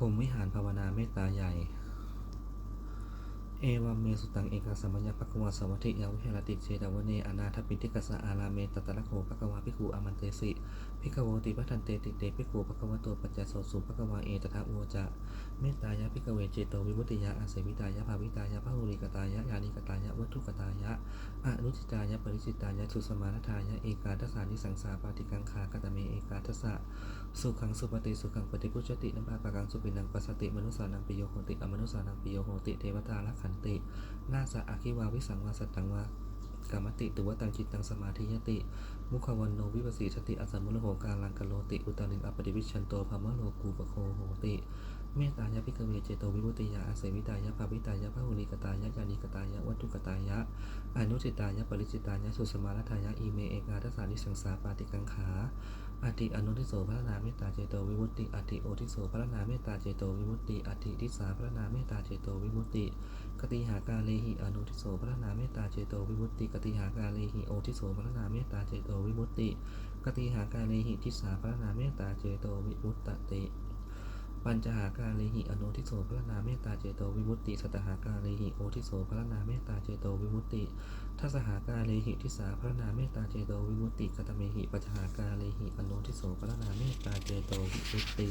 รมวิหารภาวนาเมตตาใหญ่ เอวัมเมสุตังเอกสัมมัญญปักวาสวัติยาวิเฮรติเจดาวเนอนาถปิติกสสะอาราเมตตะละโคปะกวาภิกขุอามันเตสิภิกขโวติพัทันเตติเตภิกขุปะกวะโตปัจจโสสุปะกวาเอตถาอุวจะเมตตายะภิกเวเจโตวิมุติยะอาเสวิตายะภาวิตายะพหุริกตายะยานิกตายะวัตถุกตายะอนุจิตายะปริจิตายะสุสมาณทายะเอกาทัสานิสังสาปาติกังคากตเมเอกาทัสะสุขังสุปฏิสุขังปฏิพุชตินัมปาปะกังสุปินังปัสสติมนุสานังปิโยโหติอมนุสานังปิโยโหติเทวตาละขันติ นาสะอาคิวาวิสังวาสตังวาการมติตุวตังจิตตังสมาธิยติ มุขวันโนวิปัสสีสติอสัมมุลโหการังกโลติ อุตานิงอปฏิวิชันโตภามะโลกูปะโคโหติ เมตตายะพิกเวเจโตวิมุตติยาอาเสวิตายะภาวิตายะพหุนิกตายะยานิกตายะวัตถุกตายะอนุจิตายะปริจิตายะสุสมาลทายะอีเมเอกาทัสานิสังสาปาติกังขาอติอนุทิโสพระนาเมตตาเจโตวิมุตติอติโอทิโสพระนาเมตตาเจโตวิมุตติอติทิสาพระนาเมตตาเจโตวิมุตติกติหากาเลหิอนุทิโสพระนาเมตตาเจโตวิมุตติกติหากาเลหิโอทิโสพระนาเมตตาเจโตวิมุตติกติหากาเลหิทิสาพระนาเมตตาเจโตวิมุตติ ปัญจหาการเลหิอนุทิโสพระนาเมตตาเจโตวิมุตติสัตหาการเลหิโอทิโสพระนาเมตตาเจโตวิมุตติทัสหาการเลหิทิสาพระนาเมตตาเจโตวิมุตติกตเมหิปัญจหาการเลหิอนุทิโสพระนาเมตตาเจโตวิมุตติ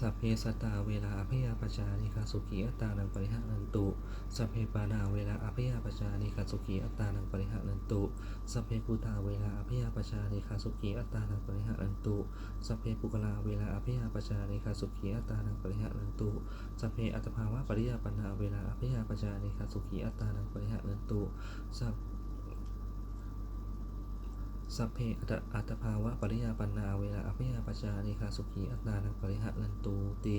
สัพเพสตาเวลาอภยาปชานิคาสุขีอัตตานังปริหะนันตุ สัพเพปานาเวลาอภยาปชานิคาสุขีอัตตานังปริหะนันตุ สัพเพปุตาเวลาอภยาปชานิคาสุขีอัตตานังปริหะนันตุ สัพเพปุกลาเวลาอภิยาปชานิคาสุขีอัตตานังปริหะนันตุ สัพเพอัตภาวะปริยาปนาเวลาอภิยาปชานิคาสุขีอัตตานังปริหะนันตุ สัพ สัพเพอัตอัตภาวะปริยาปนาเวลาอภิยาปชานิคาสุขีอัตนานังปริหะลันตูติ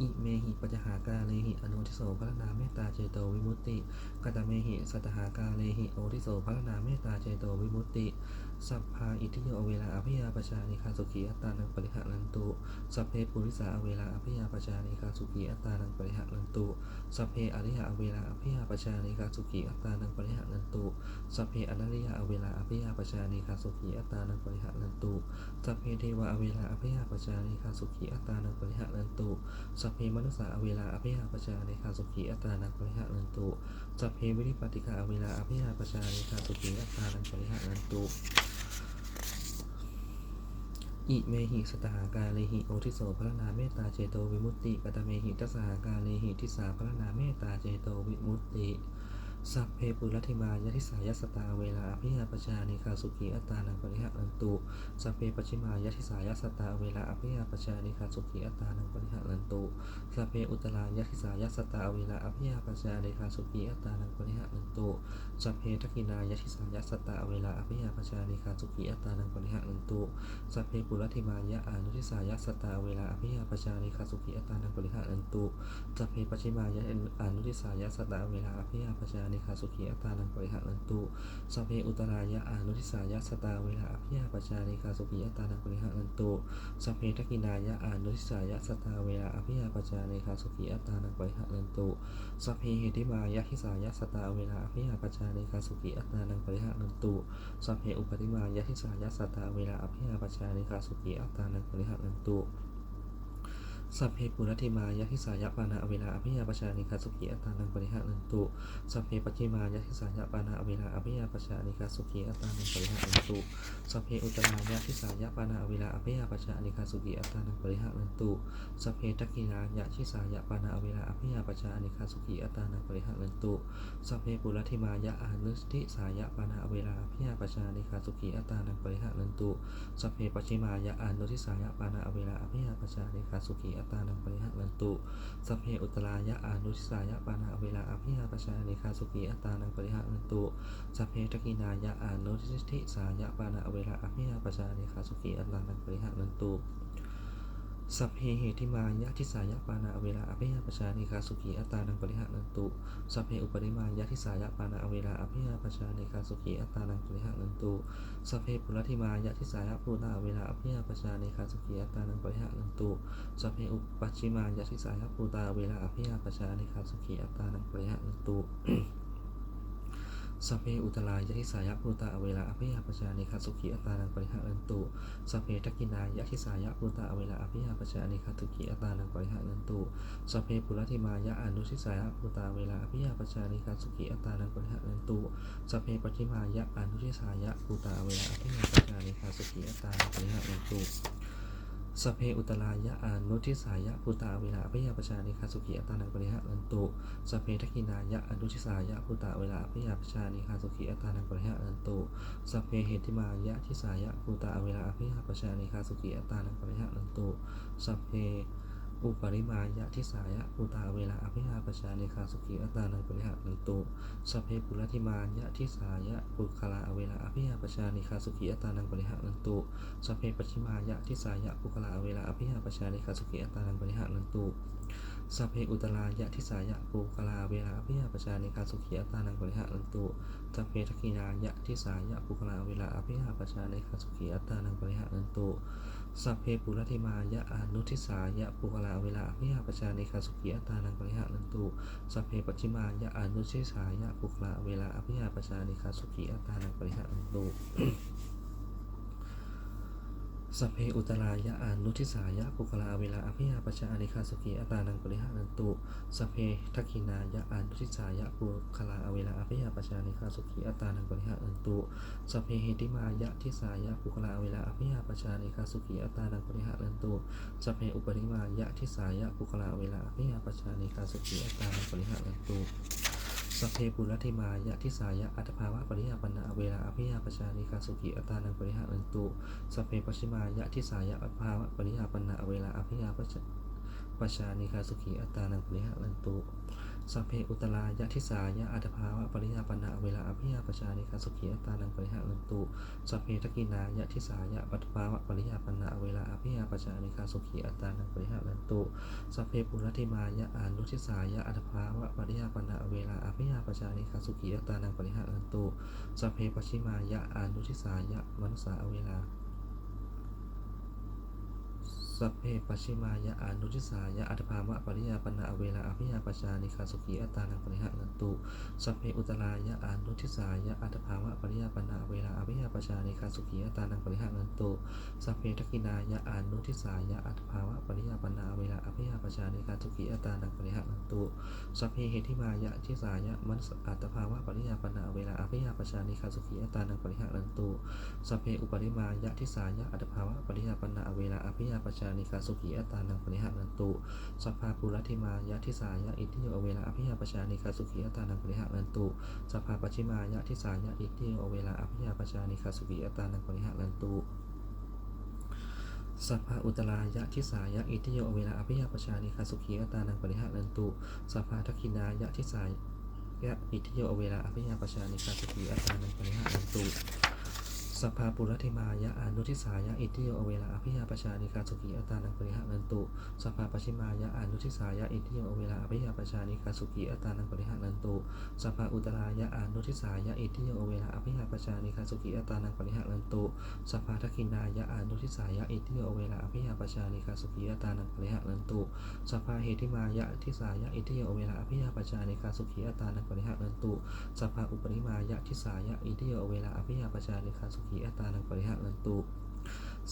อิเมหิปัจหากาเลหิอนุทิโสพระนาเมตตาเจโตวิมุตติกตเมหิสัตหากาเลหิโอทิโสพระนาเมตตาเจโตวิมุตติ สัพพาอิทิโยเวลาอภิยาปชานิคาสุขีอัตตานังปริหะนันตุสัพเพปุริสาเวลาอภิยาปชานิคาสุขีอัตตานังปริหะนันตุสัพเพอริยเวลาอภิยาปชานิคาสุขีอัตตานังปริหะนันตุสัพเพอนัริยเวลาอภิยาปชานิคาสุขีอัตตานังปริหะนันตุสัพเพเทวะเวลาอภิยาปชานิคาสุขีอัตตานังปริหะนันตุสัพเพมนุสสาเวลาอภิหาปชาในคาสุขีอัตานังปริหะนันตุสัพเพวิริปติกาเวลาอภิหาปชาในคาสุขีอัตานังปริหะนันตุอิเมหิสตหากาเลหิโอทิโสพระนาเมตตาเจโตวิมุตติกตเมหิทัสสหากาเลหิทิสาพระนาเมตตาเจโตวิมุตติ สัพเพปุรัติมายะทิสายสตาเวลาอภิยาปชานิคาสุขีอัตานังปริหะนันตุสัพเพปชิมายะทิสายสตาเวลาอภิยาปชานิคาสุขีอัตานังปริหะนันตุสัพเพอุตตรายทิสายสตาเวลาอภิยาปชานิคาสุขีอัตานังปริหะนันตุสัพเพทักินายะทิสายสตาเวลาอภิยาปชานิคาสุขีอัตานังปริหะนันตุสัพเพปุรัติมายะอานุทิสายะสตาเวลาอภิยาปชานิคาสุขีอัตานังปริหะนันตุสัพเพปัจฉิมายะอานุทิสายสตาเวลาอภิยาปชานิคาสุขีอัตตานังปริหะนันตุสัพเพอุตรายะอานุทิสายะสตาเวลาอภิยาปชานิคาสุขีอัตตานังปริหะนันตุสัพเพทักินายะอานุทิสายะสตาเวลาอภิยาปชานิคาสุขีอัตตานังปริหะนันตุสัพเพเหติมายะทิสายะสตาเวลาอภิยาปชานิคาสุขีอัตตานังปริหะนันตุสัพเพอุปติมายะทิสายะสตาเวลาอภิยาปชานิคาสุขีอัตตานังปริหะนันตุ สัพเพปุรัติมายะทิสายะปานาอเวลาอภิยาปชานิคาสุขีอัตตานังปริหะนันตุสัพเพปัจฉิมายะทิสายะปานาอเวลาอภิยาปชานิคาสุขีอัตตานังปริหะนันตุสัพเพอุตตรายะทิสายะปานาอเวลาอภิยาปชานิคาสุขีอัตตานังปริหะนันตุสัพเพทักขินายะทิสายะปานาอเวลาอภิยาปชานิคาสุขีอัตตานังปริหะนันตุสัพเพปุรัติมายะอานุสติสายะปานาอเวลาอภิยาปชานิคาสุขีอัตตานังปริหะนันตุสัพเพปัจฉิมายะอานุทิสายะปานาอเวลาอภิยาปชานิคาสุขีอัตตานังปริหะนันตุสัพเพอุตรายะอานุทิสายะปานาเวลาอภิหาปชานิคาสุขีอัตตานังปริหะนันตุสัพเพทกินายะอานุทิสสายะปานาเวลาอภิหาปชานิคาสุขีอัตตานังปริหะนันตุ สัพเพเหติมายะทิสายะปานาอเวลาอภิยาปชานิคาสุขีอัตานังปริหะนันตุ สัพเพอุปริมายะทิสายะปานาอเวลาอภิยาปชานิคาสุขีอัตานังปริหะนันตุ สัพเพปุรัติมายะทิสายะปูตาเวลาอภิยาปชานิคาสุขีอัตานังปริหะนันตุ สัพเพอุปัชิมายะทิสายะปูตาเวลาอภิยาปชานิคาสุขีอัตตานังปริหะนันตุ สัพเพอุตรายะทิสายะภูตาอเวลาอภิยาปชานิคาสุขีอัตานังปริหารันตุสัพเพทักกินายะทิสายะภูตาอเวลาอภิยาปชานิคาสุขีอัตานังปริหารันตุสัพเพปุรัติมายะอนุทิสายะภูตาอเวลาอภิยาปชานิคาสุขีอัตานังปริหารันตุสัพเพปจิมายะอนุทิสายะภูตาอเวลาอภิยาปชานิคาสุขีอัตานังปริหารันตุ สเพอุตรายะอนุทิสายะภูตาเวลาอภิยาปชานิคาสุขีอัตตานังปริหะรันตุสเพทกินายะอนุทิสายะภูตาเวลาอภิยาปชานิคาสุขีอัตตานังปริหะรันตุสเพเหติมายะทิสายะภูตาเวลาอภิหาปชานิคาสุขีอัตตานังปริหะรันตุสเพ อุปริมายะทิสายะอุตาเวลาอภิหาปชานิคาสุขีอัตานังปริหารังตุสเพปุรธิมายะทิสายะปุคลาเวลาอภิหาปชานิคาสุขีอัตานังปริหารังตุสเพปชิมายะทิสายะปุคลาเวลาอภิหาปชานิคาสุขีอัตานังปริหารังตุ สัพเพอุตรายะทิสายะปุคลาเวลาอภิหาปชานิคาสุขีอัตตานังปริหารันตุสัพเพทักขินายะทิสายะปุคลาเวลาอภิหาปชาในคาสุขีอัตตานังปริหารันตุสัพเพปุรติมายะอนุทิสายะปุคลาเวลาอภิหาปชาในคาสุขีอัตตานังปริหารันตุสัพเพปัจิมายะอนุทิสายะปุคลาเวลาอภิหาปชาในคาสุขีอัตตานังปริหารันตุ สัพเพอุตรายะอนุทิสายะปุคลาเวลาอภิหาปชาอนิคาสุขีอัตานังปริหารันตุสัพเพทักขินายะอนุทิสายะปุคลาเวลาอภิหาปชาอนิคาสุขีอัตานังปริหารันตุสัพเพเหติมายะทิสายะปุคลาเวลาอภิหาปชาอนิคาสุขีอัตานังปริหารันตุสัพเพอุปริมายะทิสายะปุคลาเวลาอภิหาปชาอนิคาสุขีอัตานังปริหารันตุ สัพเพปุรัติมายะทิสายะอัตภาวะปริยาปนะเวลาอภิยาปชานิคาสุขีอัตานังปริหารันตุสพเพปชิมายะทิสายะอัตภาวะปริยาปนะเวลาอภิยาปชานิคาสุขีอัตตานังปริหารันตุ สัพเพอุตรายะทิสายะอัตภาวะปริหาปนะเวลาอภิยาปชานิคาสุขีอัตตานังปริหารันตุสัพเพทกินายะทิสายะอัตภาวะปริหาปนะเวลาอภิยาปชานิคาสุขีอัตตานังปริหารันตุสัพเพปุรติมายะอานุทิสายะอัตภาวะปริหาปนะเวลาอภิยาปชานิคาสุขีอัตตานังปริหารันตุสัพเพปชิมายะอานุทิสายะมนุสาเวลา สัพเพปชิมายะอนุทิสายะอัตภามะปริยาปนะเวลาอภิยาปชานิคาสุขีอัตานังปริหะนันตุสัพเพอุตรายะอนุทิสายะอัตภามะปริยาปนะเวลาอภิยาปชานิคาสุขีอัตานังปริหะนันตุสัพเพทักินายะอนุทิสายะอัตภาวะปริยาปนะเวลาอภิยาปชานิคาสุขีอัตานังปริหะนันตุสัพเพเหติมายะทิสายะมัสอัตภาวะปริยาปนะเวลาอภิยาปชานิคาสุขีอัตานังปริหะนันตุสัพเพอุปริมายะทิสายะอัตภาวะปริยาปนะเวลาอภิยาปชานิคาสุขีอัตตานังปริหะนันตุสัพพาปุรติมายะทิสายะอิทิโยเวลาอภิยาปชานิคาสุขีอัตตานังปริหะนันตุสัพพาปชิมายะทิสายะอิทิโยเวลาอภิยาปชานิคาสุขีอัตตานังปริหะนันตุสัพพะอุตรายะทิสายะอิทิโยเวลาอภิยาปชานิคาสุขีอัตตานังปริหะนันตุสัพพะทักขินายะทิสายะอิทิโยเวลาอภิยาปชานิคาสุขีอัตตานังปริหะนันตุ สัพพาปุรติมายะอนุทิสายะอิติโยเวลาอภิยาปชานิคาสุขีอัตานังปริหะนันตุสัพพาปชิมายะอนุทิสายะอิติโยเวลาอภิยาปชานิคาสุขีอัตานังปริหะนันตุสัพพาอุตรายะอนุทิสายะอิติโยเวลาอภิยาปชานิคาสุขีอัตานังปริหะนันตุสัพพาทักินายะอนุทิสายะอิติโยเวลาอภิยาปชานิคาสุขีอัตานังปริหะนันตุสัพพาเหติมายะทิสายะอิติโยเวลาอภิยาปชานิคาสุขีอัตานังปริหะนันตุสัพพาอุปริมายะทิสายะอิติโยเวลาอภิยาปชานิคาสุขีอัตตานังปริหะนันตุ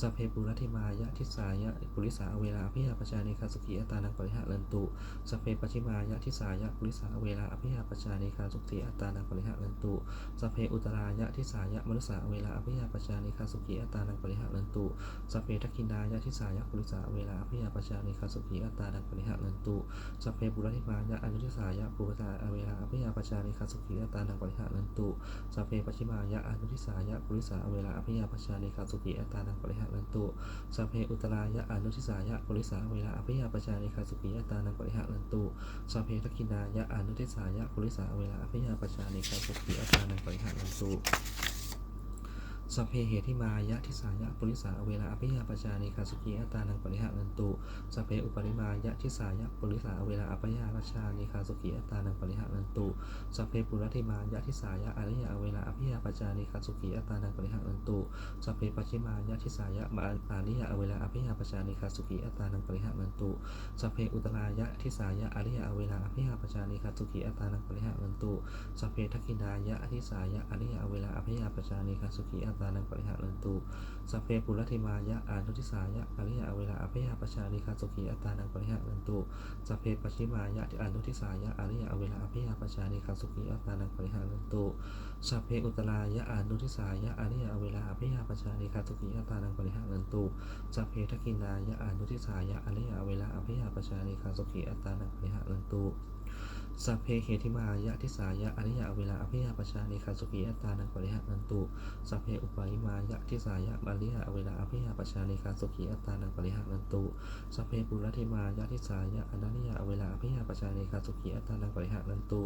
สัพเพปุรัติมายะทิสายะปุริสาเวลาอภิยาปชานิคาสุขีอัตานังปริหะนันตุสัพเพปชิมายะทิสายะปุริสาเวลาอภิยาปชานิคาสุขีอัตานังปริหะนันตุสัพเพอุตรายะทิสายะมนุสาเวลาอภิยาปชานิคาสุขีอัตานังปริหะนันตุสัพเพทักขินายะทิสายะปุริสาเวลาอภิยาปชานิคาสุขีอัตานังปริหะนันตุสัพเพปุรติมายะอนุทิสายะปุริสาเวลาอภิยาปชานิคาสุขีอัตานังปริหะนันตุสัพเพปชิมายะอนุทิสายะปุริสาเวลาอภิยาปชานิคาสุขีอัตานังปริหะนันตุสัพเพอุตรายะอนุทิสายะปุริสาเวลาอภิยาปชานิคาสุขีอัตานังปริหะนันตุสัพเพทักขินายะอนุทิสายะปุริสาเวลาอภิยาปชานิคาสุขีอัตานังปริหะนันตุ สัพเพเหติมายะทิสายะปุริสาอเวลาอภิยาปชานิคาสุขีอัตตานังปริหานันตุสัพเพอุปริมายะทิสายะปุริสาอเวลาอภิยาปชานิคาสุขีอัตตานังปริหานันตุสัพเพปุรติมายะทิสายะอริยอเวลาอภิยาปชานิคาสุขีอัตตานังปริหานันตุสัพเพปัจิมายะทิสายะมาอาริยอเวลาอภิยาปชานิคาสุขีอัตตานังปริหานันตุสัพเพอุตรายะทิสายะอริยเวลาอภิยาปชานิคาสุขีอัตตานังปริหานันตุสัพเพทักขินายะทิสายะอริยอเวลาอภิยาปชานิคาสุขีอัตตานังปริหานันตุสัพเพปุรัติมายะอานุทิสายะอริยอเวลาอภิยาปชานิคาสุขีอัตตานังปริหานันตุสัพเพปัจฉิมายะอานุทิสายะอริยอเวลาอภิยาปชานิคาสุขีอัตตานังปริหานันตุสัพเพอุตรายะอานุทิสายะอริยอเวลาอภิยาปชานิคาสุขีอัตตานังปริหานันตุสัพเพทักินายะอานุทิสายะอริยอเวลาอภิยาปชานิคาสุขีอัตตานังปริหานันตุ สัพเพเหติมายะทิสายะอริยเวลาอภิยาปชานิคาสุขีอัตตานังปริหานันตุสัพเพอุปาริมายะทิสายะอริยเวลาอภิยาปชานิคาสุขีอัตตานังปริหานันตุสัพเพปุรติมายะทิสายะอนันยเวลาอภิยาปชานิคาสุขีอัตตานังปริหานันตุ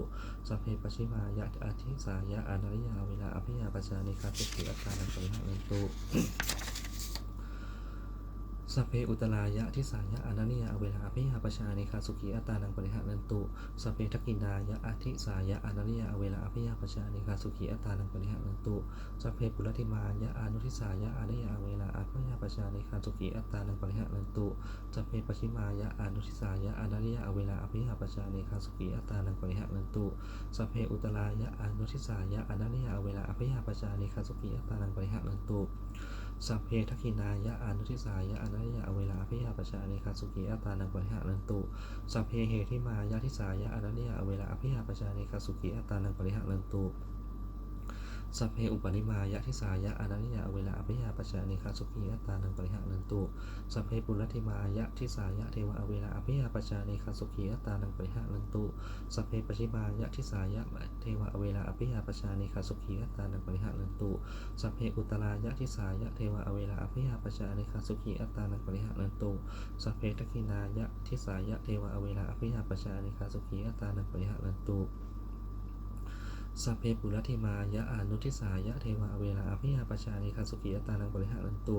สัพเพปชิมายะอทิสายะอนันยเวลาอภิยาปชานิคาสุขีอัตตานังปริหานันตุ สัพเพอุตรายะทิสายะอนันิยาเวลาอภิยาปชานิคาสุขีอัตานังปริหานันตุสัพเพทกินายะอธิสายะอนันิยาเวลาอภิยาปชานิคาสุขีอัตานังปริหานันตุสัพเพปุรติมายะอนุทิสายะอนันยาเวลาอภิยาปชานิคาสุขีอัตานังปริหานันตุสัพเพปชิมายะอนุทิสายะอนันยาเวลาอภิยาปชานิคาสุขีอัตานังปริหานันตุสัพเพอุตรายะอนุทิสายะอนันยาเวลาอภิยาปชานิคาสุขีอัตานังปริหานันตุ สัพเพทักขินายะอนุทิสายะอนัยยะเวลาพิยาปชานิคาสุขีอัตานังปริหานันตุสัพเพเหติมายะทิสายะอนัยยะเวลาพิยาปชานิคาสุขีอัตตานังปริหานันตุ สัพเพอุปนิมายะทิสายะอนัยยะเวลาพิยาปชานิคาสุขีอัตตานังปริหานันตุสัพเพปุรติมายะทิสายะเทวะเวลาพิยาปชานิคาสุขีอัตตานังปริหานันตุสัพเพปชิมายะทิสายะเทวะเวลาพิยาปชานิคาสุขีอัตตานังปริหานันตุสัพเพอุตรายะทิสายะเทวะเวลาอภิยาปชานิคาสุขีอัตตานังปริหานันตุสัพเพทักินายะทิสายะเทวะเวลาอภิยาปชานิคาสุขีอัตตานังปริหานันตุ สัพเพปุรติมายะอานุทิสายะเทวาเวลาอภิยาปชานิคาสุขีอัตานังบริหารันตุ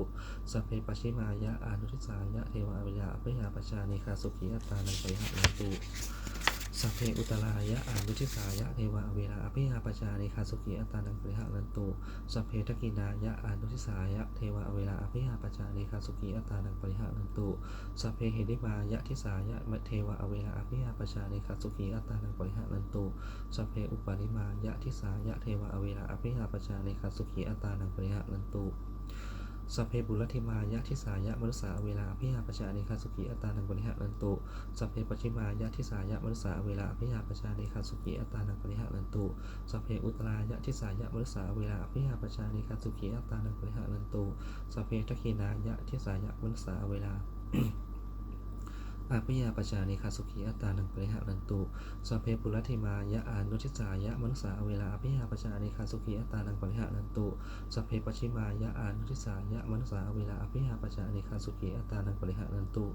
สัพเพปชิมายะอานุทิสายะเทวาเวลาอภิยาปชานิคาสุขีอัตานังบริหารันตุ สัพเพอุตรายะอานุทิสายะเทวะอเวลาอภิยาปชานิคาสุขีอัตตานังปริหานันตุสัพเพทกินายะอานุทิสายะเทวะเวลาอภิยาปชานิคาสุขีอัตตานังปริหานันตุสัพเพเหติมายะทิสายะเทวะเวลาอภิยาปชานิคาสุขีอัตตานังปริหานันตุสัพเพอุปาริมายะทิสายะเทวะเวลาอภิยาปชานิคาสุขีอัตตานังปริหานันตุ สัพเพบุรติมายะทิสายะมนุสาเวลาอภิยาปชานิคาสุขีอัตานังปริหานันตุสัพเพปชิมายะทิสายะมนุสาเวลาอภิยาปชานิคาสุขีอัตานังปริหานันตุสัพเพอุตรายะทิสายะมนุสาเวลาอภิยาปชานิคาสุขีอัตานังปริหานันตุสัพเพทักขินายะทิสายะมนุสาเวลา อาภิยาปชานิคาสุขีอัตตานังปริหานันตุสัพเพปุรัติมายะอานุทิสายะมนุสาเวลาอภิยาปชานิคาสุขีอัตตานังปริหานันตุสัพเพปชิมายะอานุทิสายะมนุสาเวลาอภิยาปชานิคาสุขีอัตตานังปริหานันตุ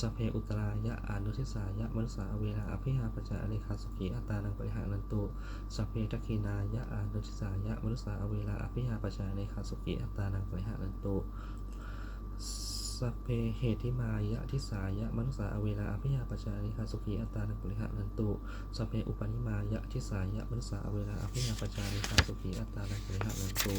สัพเพอุตรายะอานุทิสายะมนุสาเวลาอภิยาปชานิคาสุขีอัตตานังปริหานันตุสัพเพทักขินายะอานุทิสายะมนุสาเวลาอภิยาปชานิคาสุขีอัตตานังปริหานันตุ สัพเพเหติมายะทิสายะมนุษาอเวลาอภิยาปชาริหาสุขีอัตตานังปริหะนันตุสัพเพอุปนิมายะทิสายะมนุษาอเวลาอภิยาปชาริหาสุขีอัตตานังปริหะนันตุ